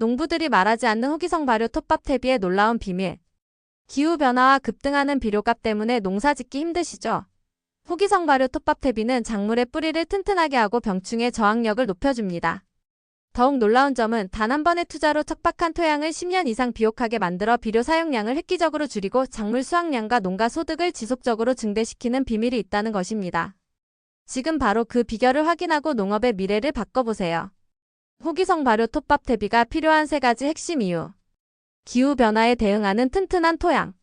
농부들이 말하지 않는 호기성 발효 톱밥 퇴비의 놀라운 비밀. 기후변화와 급등하는 비료값 때문에 농사 짓기 힘드시죠? 호기성 발효 톱밥 퇴비는 작물의 뿌리를 튼튼하게 하고 병충해 저항력을 높여줍니다. 더욱 놀라운 점은 단 한 번의 투자로 척박한 토양을 10년 이상 비옥하게 만들어 비료 사용량을 획기적으로 줄이고 작물 수확량과 농가 소득을 지속적으로 증대시키는 비밀이 있다는 것입니다. 지금 바로 그 비결을 확인하고 농업의 미래를 바꿔보세요. 호기성 발효 톱밥 대비가 필요한 세 가지 핵심 이유. 기후변화에 대응하는 튼튼한 토양.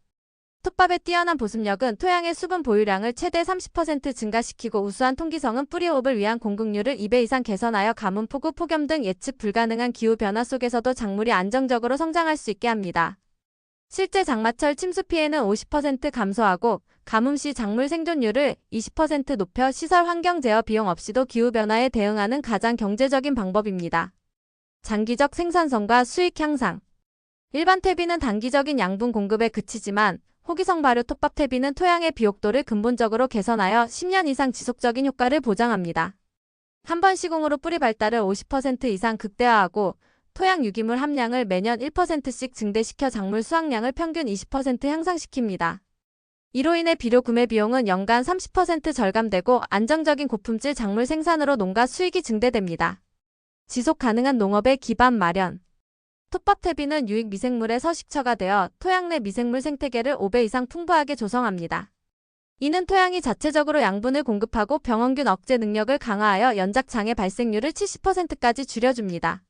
톱밥의 뛰어난 보습력은 토양의 수분 보유량을 최대 30% 증가시키고 우수한 통기성은 뿌리 호흡을 위한 공급률을 2배 이상 개선하여 가뭄, 폭우, 폭염 등 예측 불가능한 기후변화 속에서도 작물이 안정적으로 성장할 수 있게 합니다. 실제 장마철 침수 피해는 50% 감소하고 가뭄 시 작물 생존율을 20% 높여 시설 환경 제어 비용 없이도 기후변화에 대응하는 가장 경제적인 방법입니다. 장기적 생산성과 수익 향상. 일반 퇴비는 단기적인 양분 공급에 그치지만 호기성 발효 톱밥 퇴비는 토양의 비옥도를 근본적으로 개선하여 10년 이상 지속적인 효과를 보장합니다. 한 번 시공으로 뿌리 발달을 50% 이상 극대화하고 토양 유기물 함량을 매년 1%씩 증대시켜 작물 수확량을 평균 20% 향상시킵니다. 이로 인해 비료 구매 비용은 연간 30% 절감되고 안정적인 고품질 작물 생산으로 농가 수익이 증대됩니다. 지속 가능한 농업의 기반 마련. 톱밥 퇴비는 유익 미생물의 서식처가 되어 토양 내 미생물 생태계를 5배 이상 풍부하게 조성합니다. 이는 토양이 자체적으로 양분을 공급하고 병원균 억제 능력을 강화하여 연작 장애 발생률을 70%까지 줄여줍니다.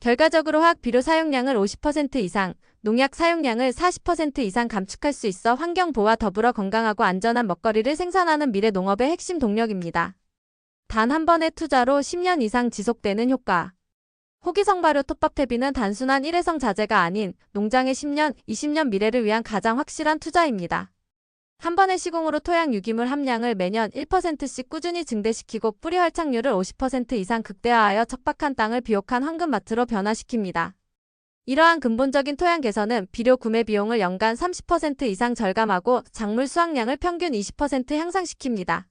결과적으로 화학 비료 사용량을 50% 이상, 농약 사용량을 40% 이상 감축할 수 있어 환경 보호와 더불어 건강하고 안전한 먹거리를 생산하는 미래 농업의 핵심 동력입니다. 단 한 번의 투자로 10년 이상 지속되는 효과. 호기성 발효 톱밥 퇴비는 단순한 일회성 자재가 아닌 농장의 10년, 20년 미래를 위한 가장 확실한 투자입니다. 한 번의 시공으로 토양 유기물 함량을 매년 1%씩 꾸준히 증대시키고 뿌리 활착률을 50% 이상 극대화하여 척박한 땅을 비옥한 황금마트로 변화시킵니다. 이러한 근본적인 토양 개선은 비료 구매 비용을 연간 30% 이상 절감하고 작물 수확량을 평균 20% 향상시킵니다.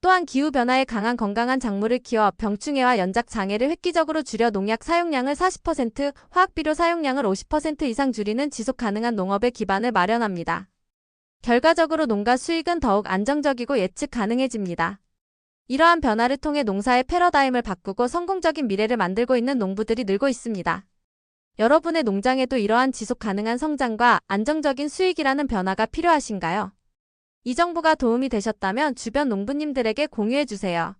또한 기후변화에 강한 건강한 작물을 키워 병충해와 연작 장애를 획기적으로 줄여 농약 사용량을 40%, 화학비료 사용량을 50% 이상 줄이는 지속 가능한 농업의 기반을 마련합니다. 결과적으로 농가 수익은 더욱 안정적이고 예측 가능해집니다. 이러한 변화를 통해 농사의 패러다임을 바꾸고 성공적인 미래를 만들고 있는 농부들이 늘고 있습니다. 여러분의 농장에도 이러한 지속 가능한 성장과 안정적인 수익이라는 변화가 필요하신가요? 이 정보가 도움이 되셨다면 주변 농부님들에게 공유해 주세요.